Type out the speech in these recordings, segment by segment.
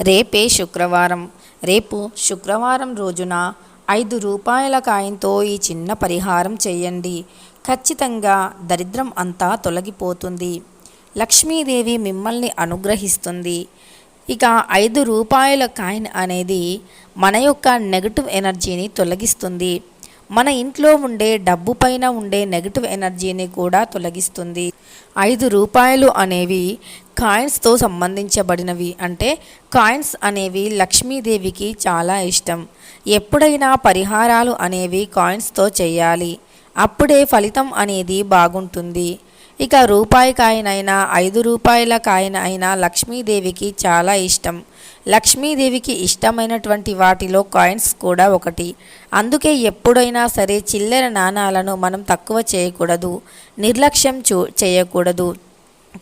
రేపే శుక్రవారం. రేపు శుక్రవారం రోజున ఐదు రూపాయల కాయంతో ఈ చిన్న పరిహారం చేయండి. ఖచ్చితంగా దరిద్రం అంతా తొలగిపోతుంది. లక్ష్మీదేవి మిమ్మల్ని అనుగ్రహిస్తుంది. ఇక ఐదు రూపాయల కాయిన్ అనేది మన యొక్క నెగటివ్ ఎనర్జీని తొలగిస్తుంది. మన ఇంట్లో ఉండే డబ్బు పైన ఉండే నెగటివ్ ఎనర్జీని కూడా తొలగిస్తుంది. ఐదు రూపాయలు అనేవి కాయిన్స్తో సంబంధించబడినవి. అంటే కాయిన్స్ అనేవి లక్ష్మీదేవికి చాలా ఇష్టం. ఎప్పుడైనా పరిహారాలు అనేవి కాయిన్స్తో చేయాలి. అప్పుడే ఫలితం అనేది బాగుంటుంది. ఇక రూపాయి కాయిన్ ఐదు రూపాయల కాయిన్ అయినా లక్ష్మీదేవికి చాలా ఇష్టం. లక్ష్మీదేవికి ఇష్టమైనటువంటి వాటిలో కాయిన్స్ కూడా ఒకటి. అందుకే ఎప్పుడైనా సరే చిల్లర నాణాలను మనం తక్కువ చేయకూడదు నిర్లక్ష్యం చూ చేయకూడదు.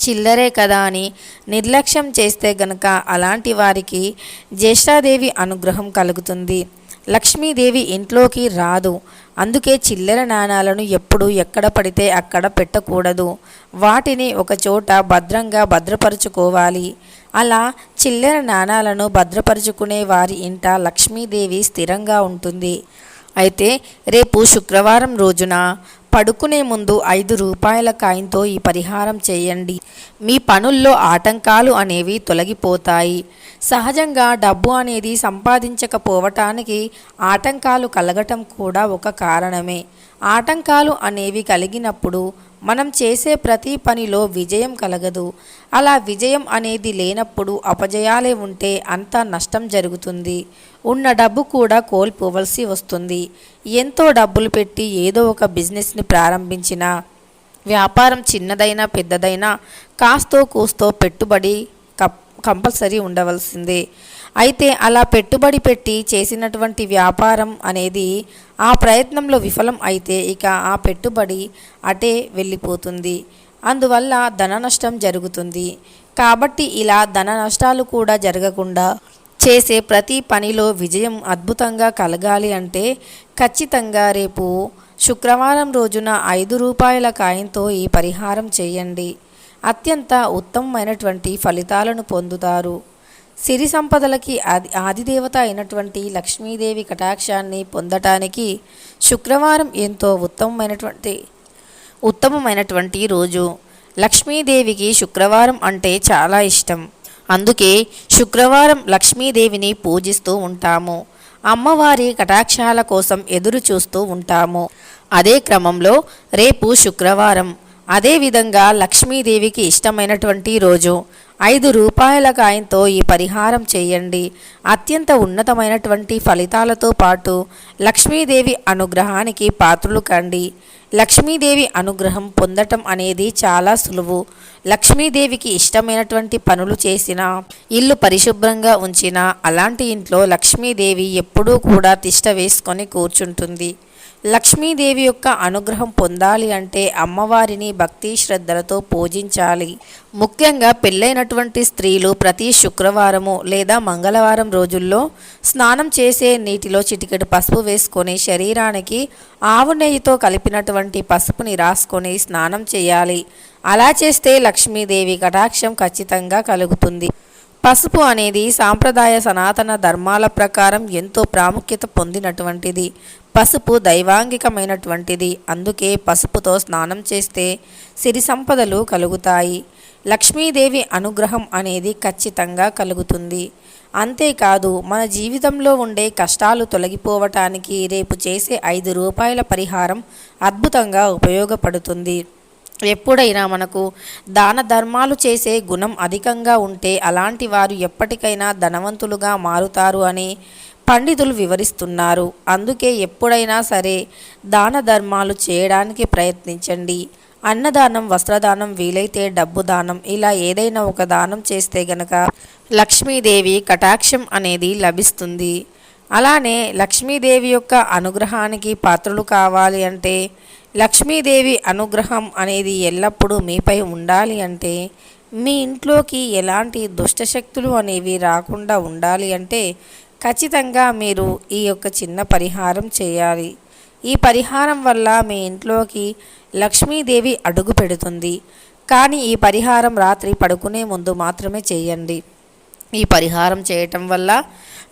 చిల్లరే కదా అని నిర్లక్ష్యం చేస్తే గనక అలాంటి వారికి జ్యేష్ఠాదేవి అనుగ్రహం కలుగుతుంది. లక్ష్మీదేవి ఇంట్లోకి రాదు. అందుకే చిల్లర నాణాలను ఎప్పుడు ఎక్కడ పడితే అక్కడ పెట్టకూడదు. వాటిని ఒక చోట భద్రంగా భద్రపరుచుకోవాలి. అలా చిల్లర నాణాలను భద్రపరుచుకునే వారి ఇంట లక్ష్మీదేవి స్థిరంగా ఉంటుంది. అయితే రేపు శుక్రవారం రోజున పడుకునే ముందు ఐదు రూపాయల కాయంతో ఈ పరిహారం చేయండి. మీ పనుల్లో ఆటంకాలు అనేవి తొలగిపోతాయి. సహజంగా డబ్బు అనేది సంపాదించకపోవటానికి ఆటంకాలు కలగటం కూడా ఒక కారణమే. ఆటంకాలు అనేవి కలిగినప్పుడు మనం చేసే ప్రతి పనిలో విజయం కలగదు. అలా విజయం అనేది లేనప్పుడు అపజయాలే ఉంటే అంతా నష్టం జరుగుతుంది. ఉన్న డబ్బు కూడా కోల్పోవలసి వస్తుంది. ఎంతో డబ్బులు పెట్టి ఏదో ఒక బిజినెస్ని ప్రారంభించినా వ్యాపారం చిన్నదైనా పెద్దదైనా కాస్తో కూస్తో పెట్టుబడి కప్ కంపల్సరీ ఉండవలసిందే. అయితే అలా పెట్టుబడి పెట్టి చేసినటువంటి వ్యాపారం అనేది ఆ ప్రయత్నంలో విఫలం అయితే ఇక ఆ పెట్టుబడి అటే వెళ్ళిపోతుంది. అందువల్ల ధన నష్టం జరుగుతుంది. కాబట్టి ఇలా ధన నష్టాలు కూడా జరగకుండా చేసే ప్రతి పనిలో విజయం అద్భుతంగా కలగాలి అంటే ఖచ్చితంగా రేపు శుక్రవారం రోజున ఐదు రూపాయల కాయంతో ఈ పరిహారం చేయండి. అత్యంత ఉత్తమమైనటువంటి ఫలితాలను పొందుతారు. సిరి సంపదలకి ఆది ఆదిదేవత అయినటువంటి లక్ష్మీదేవి కటాక్షాన్ని పొందటానికి శుక్రవారం ఎంతో ఉత్తమమైనటువంటి ఉత్తమమైనటువంటి రోజు. లక్ష్మీదేవికి శుక్రవారం అంటే చాలా ఇష్టం. అందుకే శుక్రవారం లక్ష్మీదేవిని పూజిస్తూ ఉంటాము. అమ్మవారి కటాక్షాల కోసం ఎదురు చూస్తూ ఉంటాము. అదే క్రమంలో రేపు శుక్రవారం. అదేవిధంగా లక్ష్మీదేవికి ఇష్టమైనటువంటి రోజు ఐదు రూపాయల కాయంతో ఈ పరిహారం చేయండి. అత్యంత ఉన్నతమైనటువంటి ఫలితాలతో పాటు లక్ష్మీదేవి అనుగ్రహానికి పాత్రలు కండి. లక్ష్మీదేవి అనుగ్రహం పొందటం అనేది చాలా సులువు. లక్ష్మీదేవికి ఇష్టమైనటువంటి పనులు చేసినా ఇల్లు పరిశుభ్రంగా ఉంచినా అలాంటి ఇంట్లో లక్ష్మీదేవి ఎప్పుడూ కూడా తిష్ట వేసుకొని కూర్చుంటుంది. లక్ష్మీదేవి యొక్క అనుగ్రహం పొందాలి అంటే అమ్మవారిని భక్తి శ్రద్ధలతో పూజించాలి. ముఖ్యంగా పెళ్ళైనటువంటి స్త్రీలు ప్రతి శుక్రవారము లేదా మంగళవారం రోజుల్లో స్నానం చేసే నీటిలో చిటికెడు పసుపు వేసుకొని శరీరానికి ఆవు నెయ్యితో కలిపినటువంటి పసుపుని రాసుకొని స్నానం చేయాలి. అలా చేస్తే లక్ష్మీదేవి కటాక్షం ఖచ్చితంగా కలుగుతుంది. పసుపు అనేది సాంప్రదాయ సనాతన ధర్మాల ప్రకారం ఎంతో ప్రాముఖ్యత పొందినటువంటిది. పసుపు దైవాంగికమైనటువంటిది. అందుకే పసుపుతో స్నానం చేస్తే సిరి సంపదలు కలుగుతాయి. లక్ష్మీదేవి అనుగ్రహం అనేది ఖచ్చితంగా కలుగుతుంది. అంతేకాదు మన జీవితంలో ఉండే కష్టాలు తొలగిపోవటానికి రేపు చేసే ఐదు రూపాయల పరిహారం అద్భుతంగా ఉపయోగపడుతుంది. ఎప్పుడైనా మనకు దాన ధర్మాలు చేసే గుణం అధికంగా ఉంటే అలాంటి వారు ఎప్పటికైనా ధనవంతులుగా మారుతారు అని పండితులు వివరిస్తున్నారు. అందుకే ఎప్పుడైనా సరే దాన ధర్మాలు చేయడానికి ప్రయత్నించండి. అన్నదానం వస్త్రదానం వీలైతే డబ్బు దానం ఇలా ఏదైనా ఒక దానం చేస్తే గనక లక్ష్మీదేవి కటాక్షం అనేది లభిస్తుంది. అలానే లక్ష్మీదేవి యొక్క అనుగ్రహానికి పాత్రలు కావాలి అంటే లక్ష్మీదేవి అనుగ్రహం అనేది ఎల్లప్పుడూ మీపై ఉండాలి అంటే మీ ఇంట్లోకి ఎలాంటి దుష్టశక్తులు అనేవి రాకుండా ఉండాలి అంటే ఖచ్చితంగా మీరు ఈ యొక్క చిన్న పరిహారం చేయాలి. ఈ పరిహారం వల్ల మీ ఇంట్లోకి లక్ష్మీదేవి అడుగు పెడుతుంది. కానీ ఈ పరిహారం రాత్రి పడుకునే ముందు మాత్రమే చేయండి. ఈ పరిహారం చేయటం వల్ల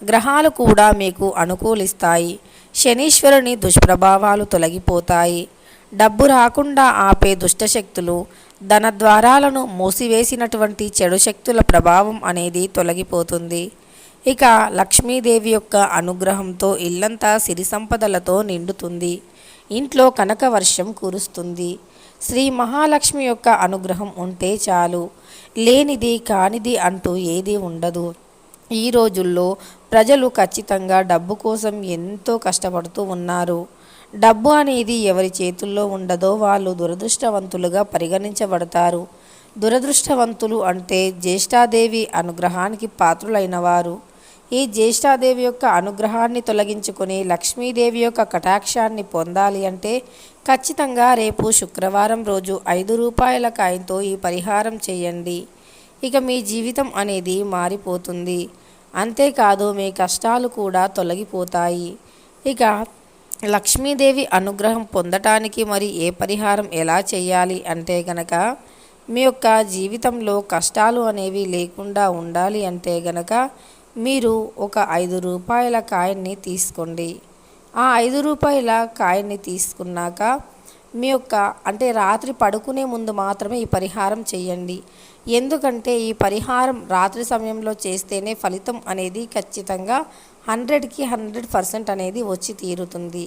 గ్రహాలు కూడా మీకు అనుకూలిస్తాయి. శనీశ్వరుని దుష్ప్రభావాలు తొలగిపోతాయి. డబ్బు రాకుండా ఆపే దుష్టశక్తులు ధన ద్వారాలను మూసివేసినటువంటి చెడు శక్తుల ప్రభావం అనేది తొలగిపోతుంది. ఇక లక్ష్మీదేవి యొక్క అనుగ్రహంతో ఇల్లంతా సిరి సంపదలతో నిండుతుంది. ఇంట్లో కనక వర్షం కురుస్తుంది. శ్రీ మహాలక్ష్మి యొక్క అనుగ్రహం ఉంటే చాలు. లేనిది కానిది అంటూ ఏది ఉండదు. ఈ రోజుల్లో ప్రజలు ఖచ్చితంగా డబ్బు కోసం ఎంతో కష్టపడుతూ ఉన్నారు. డబ్బు అనేది ఎవరి చేతుల్లో ఉండదో వాళ్ళు దురదృష్టవంతులుగా పరిగణించబడతారు. దురదృష్టవంతులు అంటే జ్యేష్ఠాదేవి అనుగ్రహానికి పాత్రులైన వారు. ఈ జ్యేష్ఠాదేవి యొక్క అనుగ్రహాన్ని తొలగించుకొని లక్ష్మీదేవి యొక్క కటాక్షాన్ని పొందాలి అంటే ఖచ్చితంగా రేపు శుక్రవారం రోజు ఐదు రూపాయల కాయంతో ఈ పరిహారం చేయండి. ఇక మీ జీవితం అనేది మారిపోతుంది. అంతేకాదు మీ కష్టాలు కూడా తొలగిపోతాయి. ఇక లక్ష్మీదేవి అనుగ్రహం పొందటానికి మరి ఏ పరిహారం ఎలా చేయాలి అంటే గనక మీ యొక్క జీవితంలో కష్టాలు అనేవి లేకుండా ఉండాలి అంటే గనక మీరు ఒక ఐదు రూపాయల కాయన్ని తీసుకోండి. ఆ ఐదు రూపాయల కాయన్ని తీసుకున్నాక మీ యొక్క అంటే రాత్రి పడుకునే ముందు మాత్రమే ఈ పరిహారం చేయండి. ఎందుకంటే ఈ పరిహారం రాత్రి సమయంలో చేస్తేనే ఫలితం అనేది ఖచ్చితంగా హండ్రెడ్కి హండ్రెడ్ పర్సెంట్ అనేది వచ్చి తీరుతుంది.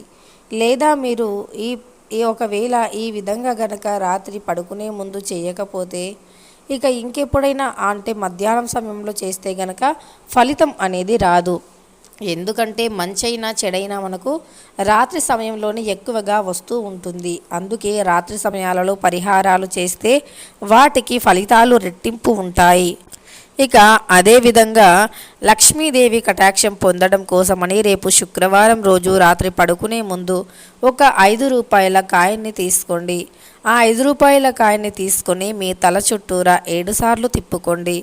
లేదా మీరు ఈ ఈ ఒకవేళ ఈ విధంగా గనక రాత్రి పడుకునే ముందు చేయకపోతే ఇక ఇంకెప్పుడైనా అంటే మధ్యాహ్నం సమయంలో చేస్తే గనక ఫలితం అనేది రాదు. ఎందుకంటే మంచైనా చెడైనా మనకు రాత్రి సమయంలోనే ఎక్కువగా వస్తూ ఉంటుంది. అందుకే రాత్రి సమయాలలో పరిహారాలు చేస్తే వాటికి ఫలితాలు రెట్టింపు ఉంటాయి. ఇక అదేవిధంగా లక్ష్మీదేవి కటాక్షం పొందడం కోసమని రేపు శుక్రవారం రోజు రాత్రి పడుకునే ముందు ఒక ఐదు రూపాయల కాయన్ని తీసుకోండి. ఆ ఐదు రూపాయల కాయని తీసుకొని మీ తల చుట్టూరా ఏడుసార్లు తిప్పుకోండి.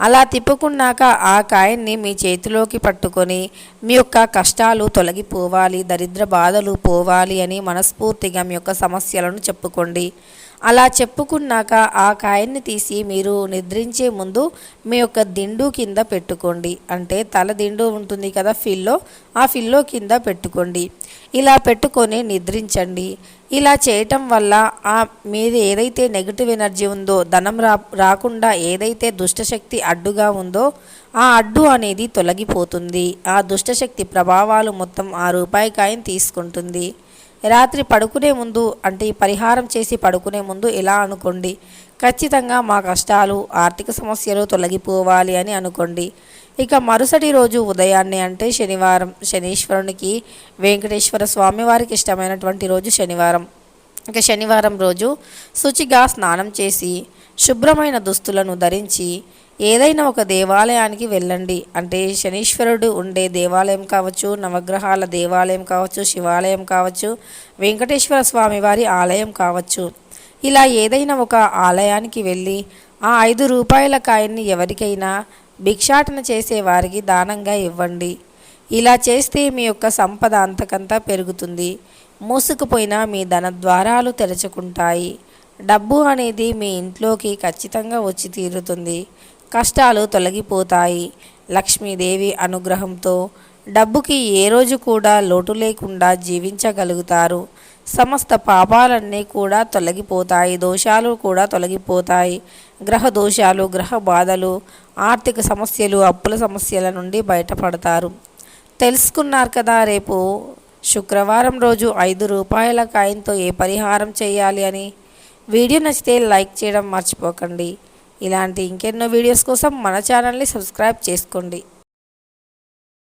అలా తిప్పుకున్నాక ఆ కాయన్ని మీ చేతిలోకి పట్టుకొని మీ యొక్క కష్టాలు తొలగిపోవాలి దరిద్ర బాధలు పోవాలి అని మనస్ఫూర్తిగా మీ యొక్క సమస్యలను చెప్పుకోండి. అలా చెప్పుకున్నాక ఆ కాయన్ని తీసి మీరు నిద్రించే ముందు మీ యొక్క దిండు కింద పెట్టుకోండి. అంటే తల దిండు ఉంటుంది కదా ఫిల్లో ఆ ఫిల్లో కింద పెట్టుకోండి. ఇలా పెట్టుకొని నిద్రించండి. ఇలా చేయటం వల్ల ఆ మీద ఏదైతే నెగిటివ్ ఎనర్జీ ఉందో ధనం రా రాకుండా ఏదైతే దుష్టశక్తి అడ్డుగా ఉందో ఆ అడ్డు అనేది తొలగిపోతుంది. ఆ దుష్టశక్తి ప్రభావాలు మొత్తం ఆ రూపాయి కాయం తీసుకుంటుంది. రాత్రి పడుకునే ముందు అంటే ఈ పరిహారం చేసి పడుకునే ముందు ఇలా అనుకోండి. ఖచ్చితంగా మా కష్టాలు ఆర్థిక సమస్యలు తొలగిపోవాలి అని అనుకోండి. ఇక మరుసటి రోజు ఉదయాన్నే అంటే శనివారం శనీశ్వరునికి వెంకటేశ్వర స్వామి వారికి ఇష్టమైనటువంటి రోజు శనివారం. ఇక శనివారం రోజు శుచిగా స్నానం చేసి శుభ్రమైన దుస్తులను ధరించి ఏదైనా ఒక దేవాలయానికి వెళ్ళండి. అంటే శనీశ్వరుడు ఉండే దేవాలయం కావచ్చు నవగ్రహాల దేవాలయం కావచ్చు శివాలయం కావచ్చు వెంకటేశ్వర స్వామి వారి ఆలయం కావచ్చు. ఇలా ఏదైనా ఒక ఆలయానికి వెళ్ళి ఆ ఐదు రూపాయల కాయన్ని ఎవరికైనా భిక్షాటన చేసేవారికి దానంగా ఇవ్వండి. ఇలా చేస్తే మీ యొక్క సంపద అంతకంతా పెరుగుతుంది. మూసుకుపోయిన మీ ధన ద్వారాలు తెరచుకుంటాయి. డబ్బు అనేది మీ ఇంట్లోకి ఖచ్చితంగా వచ్చి తీరుతుంది. కష్టాలు తొలగిపోతాయి. లక్ష్మీదేవి అనుగ్రహంతో డబ్బుకి ఏ రోజు కూడా లోటు లేకుండా జీవించగలుగుతారు. సమస్త పాపాలన్నీ కూడా తొలగిపోతాయి. దోషాలు కూడా తొలగిపోతాయి. గ్రహ దోషాలు గ్రహ బాధలు ఆర్థిక సమస్యలు అప్పుల సమస్యల నుండి బయటపడతారు. తెలుసుకున్నారు కదా రేపు శుక్రవారం రోజు ఐదు రూపాయల కాయంతో ఏ పరిహారం చేయాలి అని. వీడియో నచ్చితే లైక్ చేయడం మర్చిపోకండి. ఇలాంటి ఇంకెన్నో వీడియోస్ కోసం మన ఛానల్ని సబ్స్క్రైబ్ చేసుకోండి.